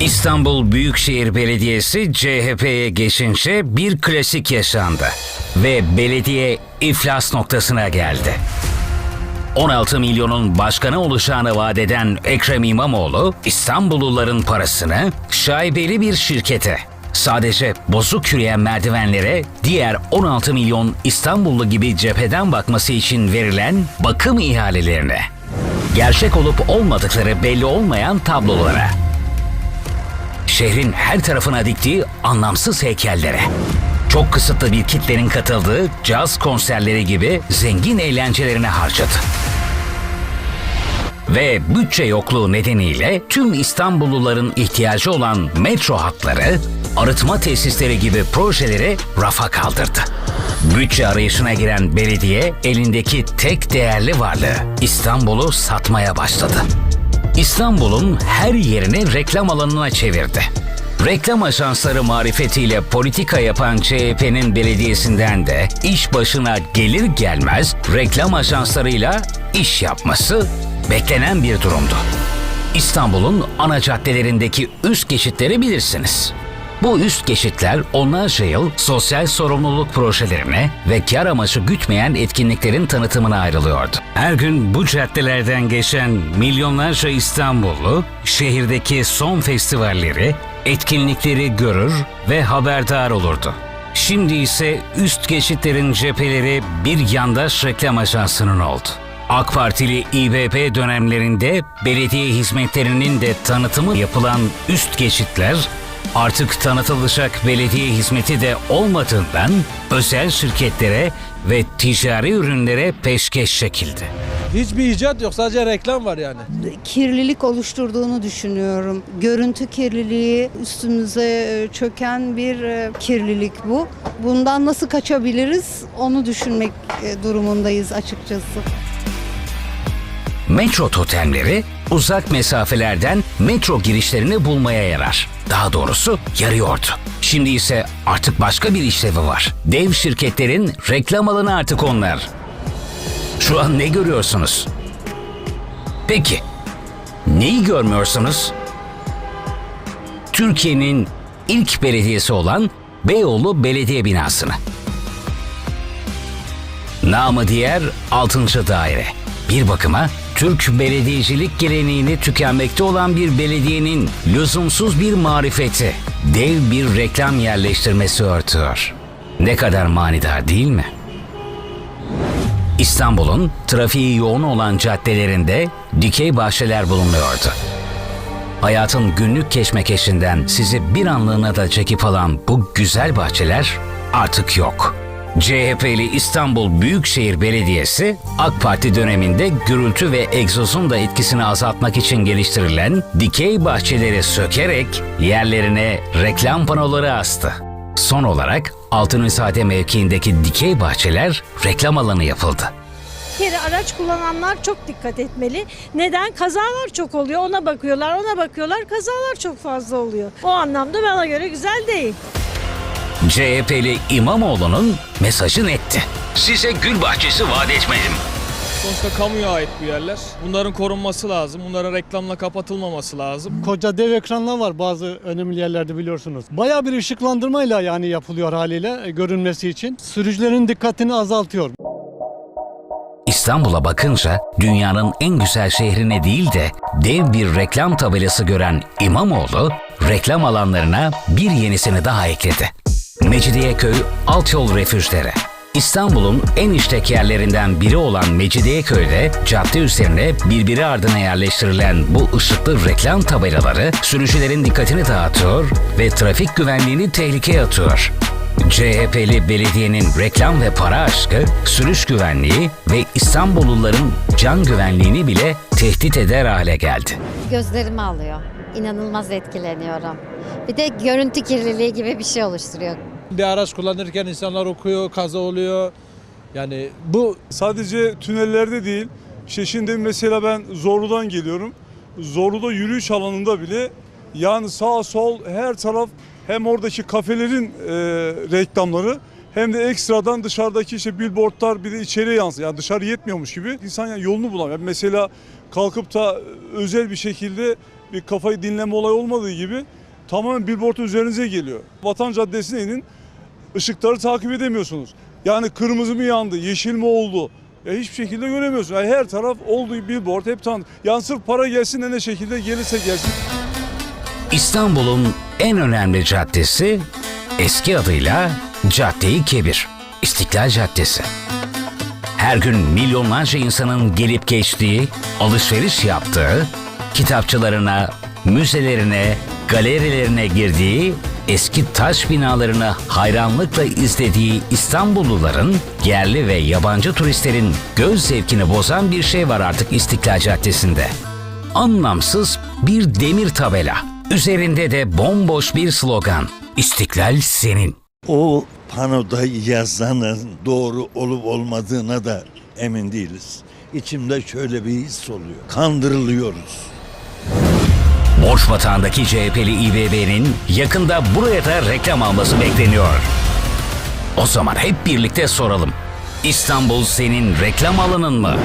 İstanbul Büyükşehir Belediyesi CHP'ye geçince bir klasik yaşandı ve belediye iflas noktasına geldi. 16 milyonun başkanı olacağını vaat eden Ekrem İmamoğlu, İstanbulluların parasını şaibeli bir şirkete, sadece bozuk yürüyen merdivenlere diğer 16 milyon İstanbullu gibi cepheden bakması için verilen bakım ihalelerine, gerçek olup olmadıkları belli olmayan tablolara, şehrin her tarafına diktiği anlamsız heykellere, çok kısıtlı bir kitlenin katıldığı caz konserleri gibi zengin eğlencelerine harcadı. Ve bütçe yokluğu nedeniyle tüm İstanbulluların ihtiyacı olan metro hatları, arıtma tesisleri gibi projeleri rafa kaldırdı. Bütçe arayışına giren belediye elindeki tek değerli varlığı İstanbul'u satmaya başladı. İstanbul'un her yerini reklam alanına çevirdi. Reklam ajansları marifetiyle politika yapan CHP'nin belediyesinden de iş başına gelir gelmez reklam ajanslarıyla iş yapması beklenen bir durumdu. İstanbul'un ana caddelerindeki üst geçitleri bilirsiniz. Bu üst geçitler onlarca yıl sosyal sorumluluk projelerine ve kar amacı gütmeyen etkinliklerin tanıtımına ayrılıyordu. Her gün bu caddelerden geçen milyonlarca İstanbullu şehirdeki son festivalleri, etkinlikleri görür ve haberdar olurdu. Şimdi ise üst geçitlerin cepheleri bir yandaş reklam ajansının oldu. AK Partili İBB dönemlerinde belediye hizmetlerinin de tanıtımı yapılan üst geçitler artık tanıtılacak belediye hizmeti de olmadığından özel şirketlere ve ticari ürünlere peşkeş çekildi. Hiçbir icat yok sadece reklam var yani. kirlilik oluşturduğunu düşünüyorum. Görüntü kirliliği üstümüze çöken bir e, kirlilik bu. Bundan nasıl kaçabiliriz onu düşünmek e, durumundayız açıkçası. Metro totemleri uzak mesafelerden metro girişlerini bulmaya yarar. Daha doğrusu yarıyordu. Şimdi ise artık başka bir işlevi var. Dev şirketlerin reklam alanı artık onlar. Şu an ne görüyorsunuz? Peki, neyi görmüyorsunuz? Türkiye'nin ilk belediyesi olan Beyoğlu Belediye Binası'nı. Namı diğer 6. daire. Bir bakıma Türk belediyecilik geleneğini tükenmekte olan bir belediyenin lüzumsuz bir marifeti, dev bir reklam yerleştirmesi örtüyor. Ne kadar manidar değil mi? İstanbul'un trafiği yoğun olan caddelerinde dikey bahçeler bulunuyordu. Hayatın günlük keşmekeşinden sizi bir anlığına da çekip alan bu güzel bahçeler artık yok. CHP'li İstanbul Büyükşehir Belediyesi, AK Parti döneminde gürültü ve egzozun da etkisini azaltmak için geliştirilen dikey bahçeleri sökerek yerlerine reklam panoları astı. Son olarak Altınizade mevkiindeki dikey bahçeler reklam alanı yapıldı. Kere araç kullananlar çok dikkat etmeli. Neden? Kazalar çok oluyor. Ona bakıyorlar, ona bakıyorlar. Kazalar çok fazla oluyor. O anlamda bana göre güzel değil. CHP'li İmamoğlu'nun mesajı netti. Size gül bahçesi vaat etmedim. Sonuçta kamuya ait bu yerler. Bunların korunması lazım. Bunların reklamla kapatılmaması lazım. Koca dev ekranlar var bazı önemli yerlerde biliyorsunuz. Bayağı bir ışıklandırmayla yani yapılıyor haliyle e, görünmesi için. Sürücülerin dikkatini azaltıyor. İstanbul'a bakınca dünyanın en güzel şehrine değil de dev bir reklam tabelası gören İmamoğlu, reklam alanlarına bir yenisini daha ekledi. Mecidiyeköy Altyol Refüjleri. İstanbul'un en işlek yerlerinden biri olan Mecidiyeköy'de cadde üzerine birbiri ardına yerleştirilen bu ışıklı reklam tabelaları sürücülerin dikkatini dağıtıyor ve trafik güvenliğini tehlikeye atıyor. CHP'li belediyenin reklam ve para aşkı, sürüş güvenliği ve İstanbulluların can güvenliğini bile tehdit eder hale geldi. gözlerimi alıyor. İnanılmaz etkileniyorum. Bir de görüntü kirliliği gibi bir şey oluşturuyor. Bir araç kullanırken insanlar okuyor, kaza oluyor. Yani bu Sadece tünellerde değil. İşte mesela ben Zorlu'dan geliyorum. Zorlu'da yürüyüş alanında bile yani sağ sol her taraf hem oradaki kafelerin e, reklamları hem de ekstradan dışarıdaki işte billboardlar bir de içeriye yansıyor. Yani dışarı yetmiyormuş gibi. İnsan yani yolunu bulamıyor. Mesela kalkıp da özel bir şekilde bir kafayı dinleme olayı olmadığı gibi tamamen billboard üzerinize geliyor. Vatan Caddesi'ne inin ışıkları takip edemiyorsunuz. Yani kırmızı mı yandı, yeşil mi oldu? Ya hiçbir şekilde göremiyorsun. Yani her taraf olduğu billboard hep tan. Yani sırf para gelsin ne şekilde gelirse gelsin. İstanbul'un en önemli caddesi eski adıyla Cadde-i Kebir, İstiklal Caddesi. Her gün milyonlarca insanın gelip geçtiği, alışveriş yaptığı, kitapçılarına, müzelerine, galerilerine girdiği, eski taş binalarını hayranlıkla izlediği İstanbulluların, yerli ve yabancı turistlerin göz zevkini bozan bir şey var artık İstiklal Caddesi'nde anlamsız bir demir tabela. Üzerinde de bomboş bir slogan. İstiklal senin. O panoda yazanın doğru olup olmadığına da emin değiliz. İçimde şöyle bir his oluyor. Kandırılıyoruz. Borç batağındaki CHP'li İBB'nin yakında buraya da reklam alması bekleniyor. O zaman hep birlikte soralım. İstanbul senin reklam alanın mı?